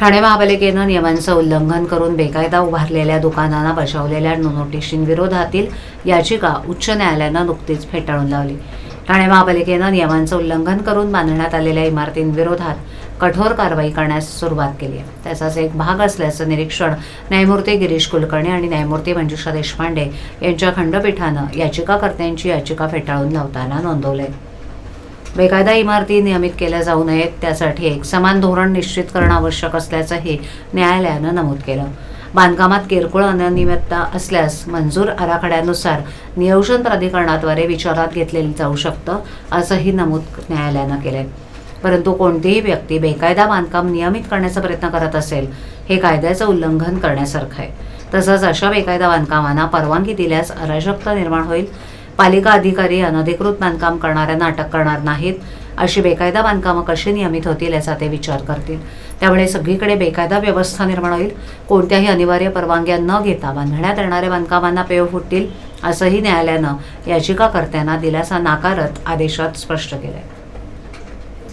ठाणे महापालिकेनं नियमांचं उल्लंघन करून बेकायदा उभारलेल्या दुकानांना बजावलेल्या नोटिशींविरोधातील याचिका उच्च न्यायालयानं नुकतीच फेटाळून लावली. ठाणे महापालिकेनं नियमांचं उल्लंघन करून बांधण्यात आलेल्या इमारतींविरोधात कठोर कारवाई करण्यास सुरुवात केली आहे. त्याचाच एक भाग असल्याचं निरीक्षण न्यायमूर्ती गिरीश कुलकर्णी आणि न्यायमूर्ती मंजुषा देशपांडे यांच्या खंडपीठानं याचिकाकर्त्यांची याचिका फेटाळून लावताना नोंदवलं आहे बेकायदा इमारती नियमित केल्या जाऊ नयेत त्यासाठी एक समान धोरण निश्चित करणं आवश्यक असल्याचंही न्यायालयानं नमूद केलं. बांधकामात किरकोळ अनियमितता असल्यास मंजूर आराखड्यानुसार नियोजन प्राधिकरणाद्वारे विचारात घेतलेली जाऊ शकतं असंही नमूद न्यायालयानं केलंय. परंतु कोणतीही व्यक्ती बेकायदा बांधकाम नियमित करण्याचा प्रयत्न करत असेल हे कायद्याचं उल्लंघन करण्यासारखं आहे. तसंच अशा बेकायदा बांधकामांना परवानगी दिल्यास अराजकता निर्माण होईल पालिका अधिकारी अनधिकृत बांधकाम करणाऱ्यांना अटक करणार नाहीत अशी बेकायदा बांधकामं कशी नियमित होतील याचा ते विचार करतील. त्यामुळे सगळीकडे बेकायदा व्यवस्था निर्माण होईल. कोणत्याही अनिवार्य परवानग्या न घेता बांधण्यात येणाऱ्या बांधकामांना पेव फुटतील असंही न्यायालयानं याचिकाकर्त्यांना दिलासा नाकारत आदेशात स्पष्ट केलं आहे